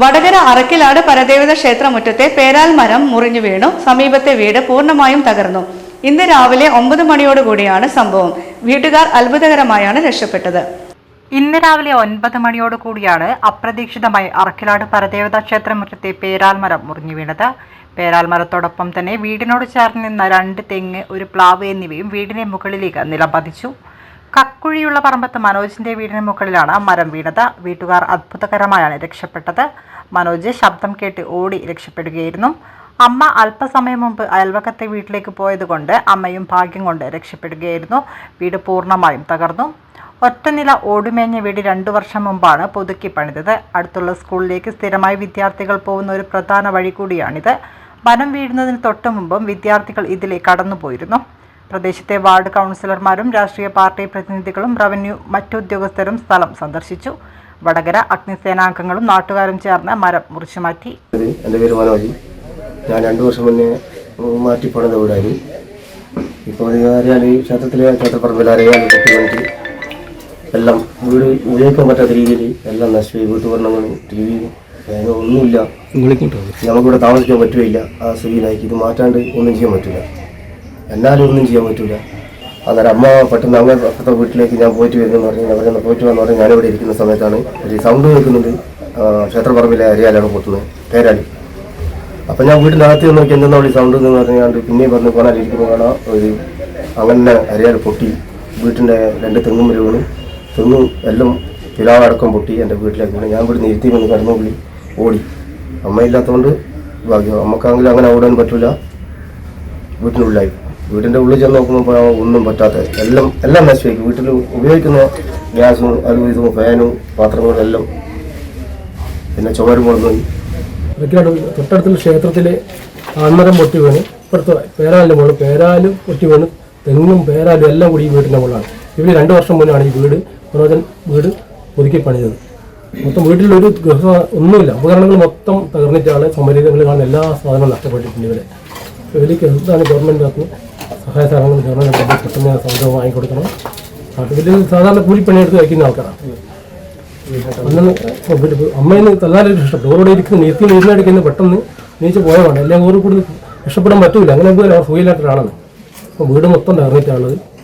വടകര അറക്കിലാട് പരദേവത ക്ഷേത്രമുറ്റത്തെ പേരാൽ മരം മുറിഞ്ഞു വീണു. സമീപത്തെ വീട് പൂർണമായും തകർന്നു. ഇന്ന് രാവിലെ ഒമ്പത് മണിയോടുകൂടിയാണ് സംഭവം. വീട്ടുകാർ അത്ഭുതകരമായാണ് രക്ഷപ്പെട്ടത്. ഇന്ന് രാവിലെ ഒൻപത് മണിയോടുകൂടിയാണ് അപ്രതീക്ഷിതമായി അറക്കിലാട് പരദേവത ക്ഷേത്രമുറ്റത്തെ പേരാൽമരം മുറിഞ്ഞു വീണത്. പേരാൽമരത്തോടൊപ്പം തന്നെ വീടിനോട് ചേർന്ന് നിന്ന രണ്ട് തെങ്ങ് ഒരു പ്ലാവ് എന്നിവയും വീടിന്റെ മുകളിലേക്ക് നിലംപതിച്ചു കക്കുഴിയുള്ള പറമ്പത്ത് മനോജിന്റെ വീടിന് മുകളിലാണ് മരം വീണത്. വീട്ടുകാർ അത്ഭുതകരമായാണ് രക്ഷപ്പെട്ടത്. മനോജ് ശബ്ദം കേട്ട് ഓടി രക്ഷപ്പെടുകയായിരുന്നു. അമ്മ അല്പസമയം മുമ്പ് അയൽവക്കത്തെ വീട്ടിലേക്ക് പോയതുകൊണ്ട് അമ്മയും ഭാഗ്യം കൊണ്ട് രക്ഷപ്പെടുകയായിരുന്നു. വീട് പൂർണമായും തകർന്നു. ഒറ്റനില ഓടുമേഞ്ഞ വീട് രണ്ടു വർഷം മുമ്പാണ് പുതുക്കി പണിതത്. അടുത്തുള്ള സ്കൂളിലേക്ക് സ്ഥിരമായി വിദ്യാർത്ഥികൾ പോകുന്ന ഒരു പ്രധാന വഴി കൂടിയാണിത്. വനം വീഴുന്നതിന് തൊട്ടു മുമ്പും വിദ്യാർത്ഥികൾ ഇതിലേക്ക് കടന്നു കടന്നുപോയിരുന്നു. പ്രദേശത്തെ വാർഡ് കൗൺസിലർമാരും രാഷ്ട്രീയ പാർട്ടി പ്രതിനിധികളും റവന്യൂ മറ്റുദ്യോഗസ്ഥരും സ്ഥലം സന്ദർശിച്ചു. വടകര അഗ്നിസേനാംഗങ്ങളും നാട്ടുകാരും ചേർന്ന് മരം മുറിച്ചു മാറ്റി. എന്റെ പേര് മനോജി. ഞാൻ രണ്ടു വർഷം മുന്നേ മാറ്റിപ്പോണത് പണിത വീടായിരുന്നു ഇപ്പോൾ ക്ഷേത്രത്തിലെ ക്ഷേത്രപ്പറമ്പിൽ അറിയാൻ കുട്ടികൾക്ക് എല്ലാം വീട് ഉപയോഗിക്കാൻ പറ്റാത്ത രീതിയിൽ എല്ലാം നശിച്ചു വീട്ടുപകരണങ്ങളും ടി വിയും ഫാനും ഒന്നുമില്ല. നമുക്കിവിടെ താമസിക്കാൻ പറ്റുകയില്ല. ആ സ്ഥിതിയിലാക്കി ഇത് മാറ്റാണ്ട് ഒന്നും ചെയ്യാൻ പറ്റില്ല. എന്നാലും ഒന്നും ചെയ്യാൻ പറ്റൂല. അന്നേരം അമ്മ പെട്ടെന്ന് അങ്ങ് അപ്പുറത്തെ വീട്ടിലേക്ക് ഞാൻ പോയിട്ട് വരുന്നെന്ന് പറഞ്ഞു ഞാൻ പറയുന്നത് പോയിട്ട് വന്നു പറഞ്ഞു ഞാനിവിടെ ഇരിക്കുന്ന സമയത്താണ് ഒരു സൗണ്ട് കേൾക്കുന്നുണ്ട്. ക്ഷേത്രപ്പറമ്പിലെ അരിയാലാണ് പൊട്ടുന്നത്. പേരാലി അപ്പം ഞാൻ വീട്ടിനകത്ത് നോക്കി എന്തെന്നാ ഈ സൗണ്ട് എന്ന് പറഞ്ഞാണ്ട് പിന്നെയും പറഞ്ഞു പോകാൻ ഇരിക്കുമ്പോൾ കാണാം. ഒരു അങ്ങനെ അരിയാൽ പൊട്ടി. വീട്ടിന്റെ രണ്ട് തെങ്ങും വരുവാണ് വീണു. തെങ്ങും എല്ലാം പിലാവടക്കം പൊട്ടി എന്റെ വീട്ടിലേക്ക് വേണം. ഞാൻ ഇവിടെ ഇരുത്തി വന്ന് കടന്നു പുള്ളി ഓടി. അമ്മയില്ലാത്തതുകൊണ്ട് ഭാഗ്യം. അമ്മക്കാണെങ്കിലും അങ്ങനെ ഓടാൻ പറ്റില്ല വീട്ടിനുള്ളിലായി. വീടിന്റെ ഉള്ളിൽ ചെന്ന് നോക്കുമ്പോൾ ഒന്നും പറ്റാത്ത എല്ലാം എല്ലാം നശിച്ചു വീട്ടിൽ ഉപയോഗിക്കുന്ന ഗ്യാസും അതും ഇതും ഫാനും പാത്രങ്ങളും എല്ലാം പിന്നെ ചുമരും കൊണ്ടുപോയി ഇതൊക്കെയാണ് തൊട്ടടുത്തുള്ള ക്ഷേത്രത്തിലെ ആൺമരം പൊട്ടി വീണ്. ഇപ്പുറത്ത് പേരാലിന്റെ മുകളിൽ പേരാലും പൊട്ടി വീണ്. തെങ്ങും പേരാലും എല്ലാം കൂടി ഈ വീട്ടിന്റെ മുകളിലാണ്. ഇവിടെ രണ്ട് വർഷം മുന്നാണ് ഈ വീട് പുരോജൻ വീട് പുതുക്കി പണിതത്. മൊത്തം വീട്ടിലൊരു ഗൃഹ ഒന്നുമില്ല. ഉപകരണങ്ങൾ മൊത്തം തകർന്നിട്ടാണ് സമരീതങ്ങൾ കാണുന്ന എല്ലാ സാധനവും നഷ്ടപ്പെട്ടിട്ടുണ്ട് ഇവരെ ഇതിലേക്ക് എന്താണ് ഗവൺമെന്റ് ഭാഗത്ത് സഹായ സഹകരണം ഗവൺമെന്റ് പെട്ടെന്ന് സൗകര്യം വാങ്ങിക്കൊടുക്കണം. നാട്ടുകളിൽ സാധാരണ കൂലിപ്പണിയെടുത്ത് വയ്ക്കുന്ന ആൾക്കാരാണ്. അന്ന് അമ്മേന്ന് തല്ലാലും ഇഷ്ടപ്പെട്ടു. ഓരോടെ ഇരിക്കുന്ന നീത്തി നീരിനടിക്കുന്ന പെട്ടെന്ന് നീച്ച് പോയതാണ് എല്ലാം ഓരോ കൂടുതൽ ഇഷ്ടപ്പെടാൻ പറ്റൂല. അങ്ങനെ അവർ സുഖമില്ലാത്തൊരാളാണ് വീട് മൊത്തം തകർന്നിട്ടാണുള്ളത്.